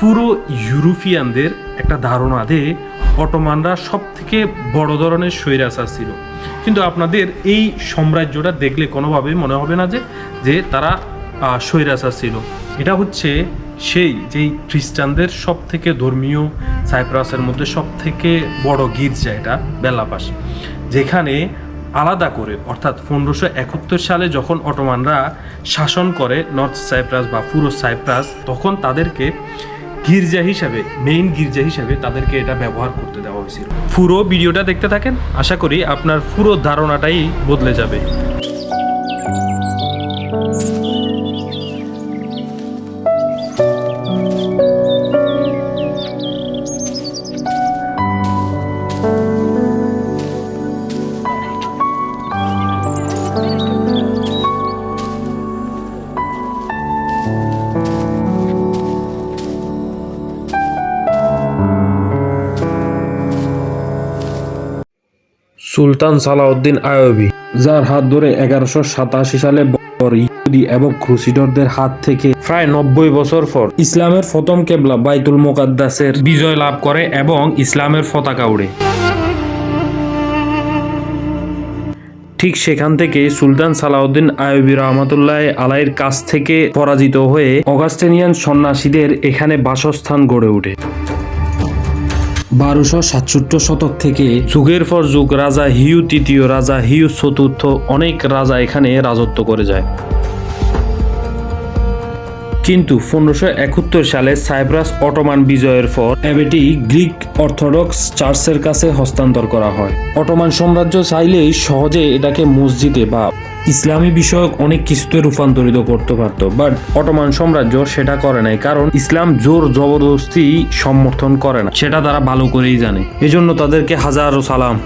পুরো ইউরোপিয়ানদের একটা ধারণা দে অটোমানরা সব থেকে বড় ধরনের স্বৈরাচার ছিল। কিন্তু আপনাদের এই সাম্রাজ্যটা দেখলে কোনোভাবেই মনে হবে না যে যে তারা স্বৈরাচার ছিল। এটা হচ্ছে সেই যেই খ্রিস্টানদের সব থেকে ধর্মীয় সাইপ্রাসের মধ্যে সব থেকে বড় গির্জা এটা, বেলাপাস। যেখানে আলাদা করে, অর্থাৎ পনেরোশো একাত্তর সালে যখন অটোমানরা শাসন করে নর্থ সাইপ্রাস বা পুরো সাইপ্রাস, তখন তাদেরকে গির্জা হিসাবে মেইন গির্জা হিসাবে তাদেরকে এটা ব্যবহার করতে দেওয়া হয়েছিল। পুরো ভিডিওটা দেখতে থাকেন, আশা করি আপনার পুরো ধারণাটাই বদলে যাবে। সুলতান সালাউদ্দিন আয়বি, যার হাত ধরে এগারোশো সাতাশি সালে ইহুদি এবং ক্রুসিডরদের হাত থেকে প্রায় নব্বই বছর পর ইসলামের প্রথম কেবলা বাইতুল মোকাদ্দাসের বিজয় লাভ করে এবং ইসলামের পতাকা উড়ে। ঠিক সেখান থেকে সুলতান সালাউদ্দিন আয়বী রহমতুল্লাহ আলাইয়ের কাছ থেকে পরাজিত হয়ে অগাস্টেনিয়ান সন্ন্যাসীদের এখানে বাসস্থান গড়ে ওঠে। বারোশো সাতষট্টি শতক থেকে যুগের পর যুগ রাজা হিউ তৃতীয়, রাজা হিউ চতুর্থ, অনেক রাজা এখানে রাজত্ব করে যায়। কিন্তু পনেরোশো একাত্তর সালে সাইপ্রাস অটোমান বিজয়ের পর এবেটি গ্রিক অর্থোডক্স চার্চের কাছে হস্তান্তর করা হয়। অটোমান সাম্রাজ্য চাইলেই সহজে এটাকে মসজিদে বা ইসলামী বিষয়ক অনেক কিছুতে রূপান্তরিত করতে পারতো, বাট অটোমান সাম্রাজ্য সেটা করে নাই কারণ ইসলাম জোর জবরদস্তি সমর্থন করে না, সেটা তারা ভালো করেই জানে। এজন্য তাদেরকে হাজারো সালাম।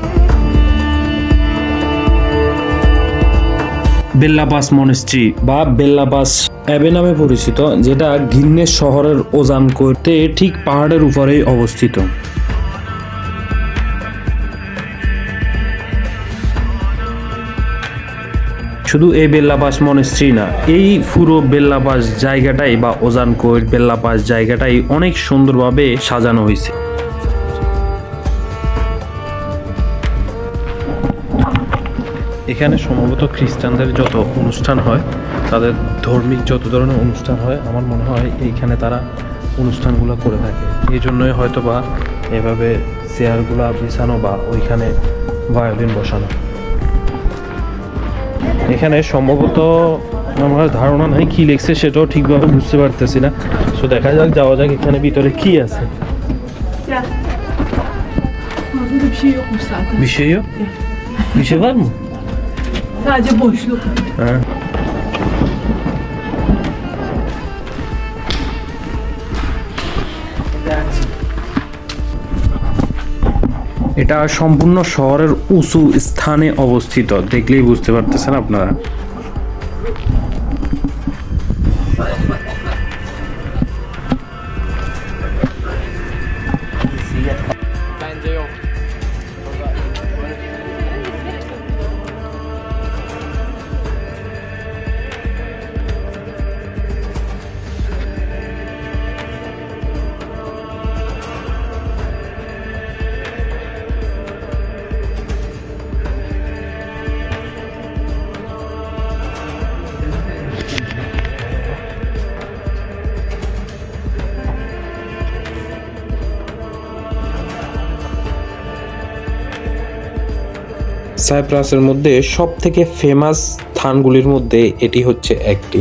বেল্লাপাস মনেস্ট্রি বা বেল্লাপাস অ্যাবে নামে পরিচিত, যেটা গিন্নেস শহরের ওজান করতে ঠিক পাহাড়ের উপরেই অবস্থিত। শুধু এই বেল্লাপাস মনেস্ট্রি না, এই পুরো বেল্লাপাস জায়গাটাই বা ওজান কোয়েট বেল্লাপাস জায়গাটাই অনেক সুন্দরভাবে সাজানো হয়েছে। এখানে সম্ভবত খ্রিস্টানদের যত অনুষ্ঠান হয় তাদের ধর্মিক যত ধরনের অনুষ্ঠান হয় আমার মনে হয় এইখানে তারা অনুষ্ঠানগুলো করে থাকে। এই জন্যই হয়তো বা এভাবে চেয়ারগুলো বিছানো বা ওইখানে ভায়োলিন বসানো। এখানে সম্ভবত আমার ধারণা নাই কি লিখছে সেটাও ঠিকভাবে বুঝতে পারতেছি না। তো দেখা যাক যাওয়া যাক এখানে ভিতরে কি আছে. বিষয় বিষয় mı? Sadece boşluk. He. এটা সম্পূর্ণ শহরের উঁচু স্থানে অবস্থিত দেখলেই বুঝতে পারতেছেন আপনারা সাইপ্রাসের মধ্যে সব থেকে ফেমাস স্থানগুলির মধ্যে এটি হচ্ছে একটি।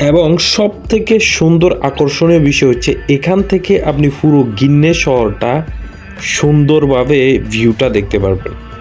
এবং সব থেকে সুন্দর আকর্ষণীয় বিষয় হচ্ছে, এখান থেকে আপনি পুরো গিন্নে শহরটা সুন্দরভাবে ভিউটা দেখতে পারবেন।